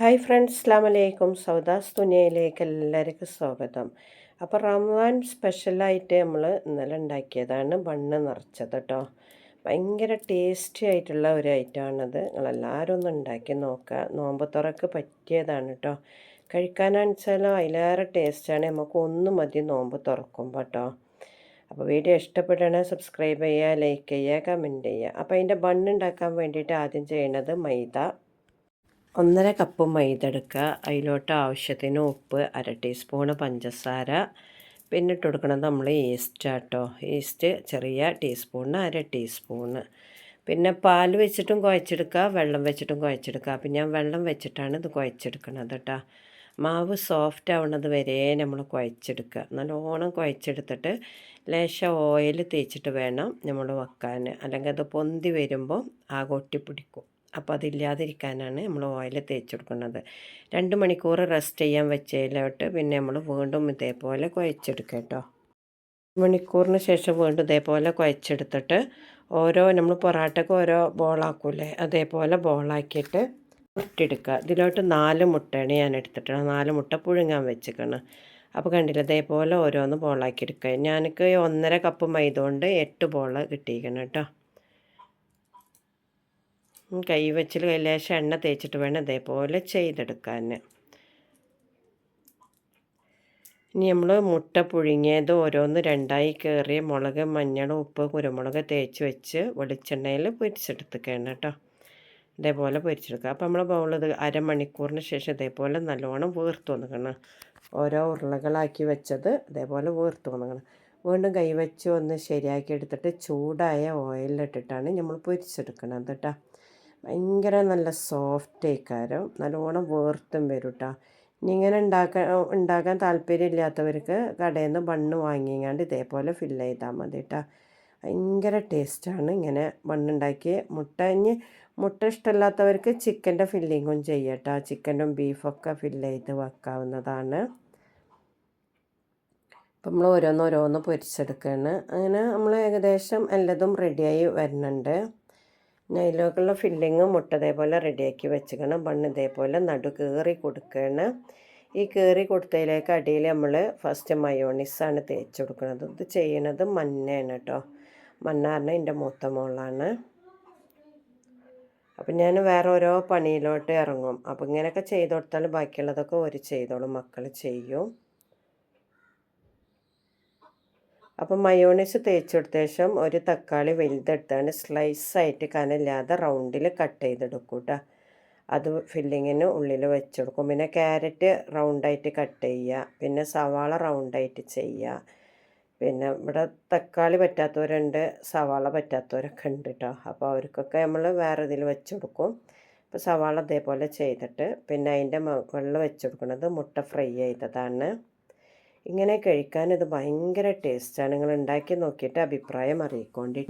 Hi friends അസ്ലാം വലൈക്കും സൗദാസ് തുനിയയിലേക്ക് എല്ലാവർക്കും സ്വാഗതം. അപ്പോൾ റംസാൻ സ്പെഷ്യലായിട്ട് നമ്മൾ ഇന്നലെ ഉണ്ടാക്കിയതാണ് ബണ്ണ് നിറച്ചത് കേട്ടോ ഭയങ്കര ടേസ്റ്റി ആയിട്ടുള്ള ഒരു ഐറ്റമാണത്. നിങ്ങളെല്ലാവരും ഒന്ന് ഉണ്ടാക്കി നോക്കുക നോമ്പ് തുറക്ക് പറ്റിയതാണ് കേട്ടോ കഴിക്കാനാണെന്ന് വെച്ചാൽ അതിലേറെ ടേസ്റ്റാണ്. നമുക്ക് ഒന്ന് മതി നോമ്പ് തുറക്കുമ്പോൾ കേട്ടോ അപ്പോൾ വീഡിയോ ഇഷ്ടപ്പെടണേ സബ്സ്ക്രൈബ് ചെയ്യുക ലൈക്ക് ചെയ്യുക കമന്റ് ചെയ്യുക. അപ്പോൾ അതിന്റെ ബണ്ണ് ഉണ്ടാക്കാൻ വേണ്ടിയിട്ട് ആദ്യം ചെയ്യണത് മൈദ ഒന്നര കപ്പ് മൈദ എടുക്കുക അതിലോട്ട് ആവശ്യത്തിന് ഉപ്പ് അര ടീസ്പൂണ് പഞ്ചസാര. പിന്നെ ഇട്ട് കൊടുക്കുന്നത് നമ്മൾ ഈസ്റ്റ് ആട്ടോ. ഈസ്റ്റ് ചെറിയ ടീസ്പൂണിന് അര ടീസ്പൂണ്. പിന്നെ പാൽ വെച്ചിട്ടും കുഴച്ചെടുക്കുക. വെള്ളം വെച്ചിട്ടും കുഴച്ചെടുക്കുക. അപ്പം ഞാൻ വെള്ളം വെച്ചിട്ടാണ് ഇത് കുഴച്ചെടുക്കുന്നത് കേട്ടോ മാവ് സോഫ്റ്റ് ആവുന്നത് വരെ നമ്മൾ കുഴച്ചെടുക്കുക. നല്ലോണം കുഴച്ചെടുത്തിട്ട് ലേശം ഓയിൽ തേച്ചിട്ട് വേണം നമ്മൾ വെക്കാൻ. അല്ലെങ്കിൽ അത് പൊന്തി വരുമ്പോൾ ആ കൊട്ടി പിടിക്കും അപ്പോൾ അതില്ലാതിരിക്കാനാണ് നമ്മൾ ഓയിൽ തേച്ച് കൊടുക്കുന്നത്. രണ്ട് മണിക്കൂർ റെസ്റ്റ് ചെയ്യാൻ വെച്ചതിലോട്ട് പിന്നെ നമ്മൾ വീണ്ടും ഇതേപോലെ കുഴച്ചെടുക്കുക കേട്ടോ. മണിക്കൂറിന് ശേഷം വീണ്ടും ഇതേപോലെ കുഴച്ചെടുത്തിട്ട് ഓരോ നമ്മൾ പൊറാട്ടയ്ക്ക് ഓരോ ബോളാക്കൂലേ അതേപോലെ ബോളാക്കിയിട്ട് മുട്ടെടുക്കുക ഇതിലോട്ട് നാല് മുട്ടയാണ് ഞാൻ എടുത്തിട്ടുള്ളത്. നാല് മുട്ട പുഴുങ്ങാൻ വെച്ചിരിക്കണം അപ്പോൾ കണ്ടില്ല ഇതേപോലെ ഓരോന്ന് ബോളാക്കി എടുക്കുക. ഞാനക്ക് ഒന്നര കപ്പ് മൈദ കൊണ്ട് എട്ട് ബോൾ കിട്ടിയിരിക്കണം കേട്ടോ. കൈ വെച്ചിൽ ലേശം എണ്ണ തേച്ചിട്ട് വേണം ഇതേപോലെ ചെയ്തെടുക്കാൻ. ഇനി നമ്മൾ മുട്ട പുഴുങ്ങിയത് ഓരോന്ന് രണ്ടായി കയറി മുളക് മഞ്ഞൾ ഉപ്പ് കുരുമുളക് തേച്ച് വെച്ച് വെളിച്ചെണ്ണയിൽ പൊരിച്ചെടുത്തേക്കാണ് കേട്ടോ. ഇതേപോലെ പൊരിച്ചെടുക്കുക. അപ്പോൾ നമ്മൾ ബൗളത് അരമണിക്കൂറിന് ശേഷം ഇതേപോലെ നല്ലോണം വീർത്ത് വന്നിക്കണം ഓരോ ഉരുളകളാക്കി വെച്ചത് ഇതേപോലെ വീർത്ത് വന്നിക്കണം വീണ്ടും കൈവച്ച് ഒന്ന് ശരിയാക്കി എടുത്തിട്ട് ചൂടായ ഓയിലിട്ടിട്ടാണ് നമ്മൾ പൊരിച്ചെടുക്കണത് കേട്ടോ. ഭയങ്കര നല്ല സോഫ്റ്റ് ആയിക്കാരം. നല്ലോണം വേർത്തും വരും കേട്ടോ ഇനി ഇങ്ങനെ ഉണ്ടാക്കാൻ ഉണ്ടാക്കാൻ താല്പര്യമില്ലാത്തവർക്ക് കടയിൽ നിന്ന് ബണ്ണ് വാങ്ങിങ്ങാണ്ട് ഇതേപോലെ ഫിൽ ചെയ്താൽ മതി കേട്ടോ ഭയങ്കര ടേസ്റ്റാണ് ഇങ്ങനെ ബണ്ണുണ്ടാക്കി മുട്ട ഇനി മുട്ട ഇഷ്ടമല്ലാത്തവർക്ക് ചിക്കന്റെ ഫില്ലിങ്ങും ചെയ്യട്ടോ. ചിക്കനും ബീഫൊക്കെ ഫിൽ ചെയ്ത് വെക്കാവുന്നതാണ്. ഇപ്പം നമ്മൾ ഓരോന്നോരോന്ന് പൊരിച്ചെടുക്കുകയാണ് അങ്ങനെ നമ്മൾ ഏകദേശം എല്ലതും റെഡിയായി വരുന്നുണ്ട്. അതിലേക്കുള്ള ഫില്ലിങ് മുട്ട ഇതേപോലെ റെഡിയാക്കി വെച്ചിക്കണം ബണ്ണ് ഇതേപോലെ നടു കയറി കൊടുക്കുകയാണ്. ഈ കയറി കൊടുത്തതിലേക്ക് അടിയിൽ നമ്മൾ ഫസ്റ്റ് മയോണിസാണ് തേച്ച് കൊടുക്കുന്നത്. ഇത് ചെയ്യണത് മഞ്ഞയാണ് കേട്ടോ. പറഞ്ഞാൽ എന്റെ മൂത്ത മോളാണ്. അപ്പം ഞാൻ വേറെ ഓരോ പണിയിലോട്ട് ഇറങ്ങും. അപ്പം ഇങ്ങനെയൊക്കെ ചെയ്ത് കൊടുത്താൽ ബാക്കിയുള്ളതൊക്കെ ഒരു ചെയ്തോളും. മക്കൾ ചെയ്യും. അപ്പം മയോണൈസ് തേച്ചെടുത്ത ശേഷം ഒരു തക്കാളി വലുതെടുത്താണ് സ്ലൈസായിട്ട് കനല്ലാതെ റൗണ്ടിൽ കട്ട് ചെയ്തെടുക്കും കേട്ടോ അത് ഫില്ലിങ്ങിന് ഉള്ളിൽ വെച്ചെടുക്കും. പിന്നെ ക്യാരറ്റ് റൗണ്ടായിട്ട് കട്ട് ചെയ്യുക. പിന്നെ സവാള റൗണ്ടായിട്ട് ചെയ്യുക. പിന്നെ ഇവിടെ തക്കാളി പറ്റാത്തവരുണ്ട് സവാള പറ്റാത്തവരൊക്കെ ഉണ്ട് കേട്ടോ അപ്പോൾ അവർക്കൊക്കെ നമ്മൾ വേറെ ഇതിൽ വെച്ചെടുക്കും. ഇപ്പോൾ സവാള അതേപോലെ ചെയ്തിട്ട് പിന്നെ അതിന്റെ മുകളിൽ വെച്ചെടുക്കുന്നത് മുട്ട ഫ്രൈ ചെയ്തതാണ്. ഇങ്ങനെ കഴിക്കാൻ ഇത് ഭയങ്കര ടേസ്റ്റാണ് നിങ്ങൾ ഉണ്ടാക്കി നോക്കിയിട്ട് അഭിപ്രായം അറിയിക്കൊണ്ടി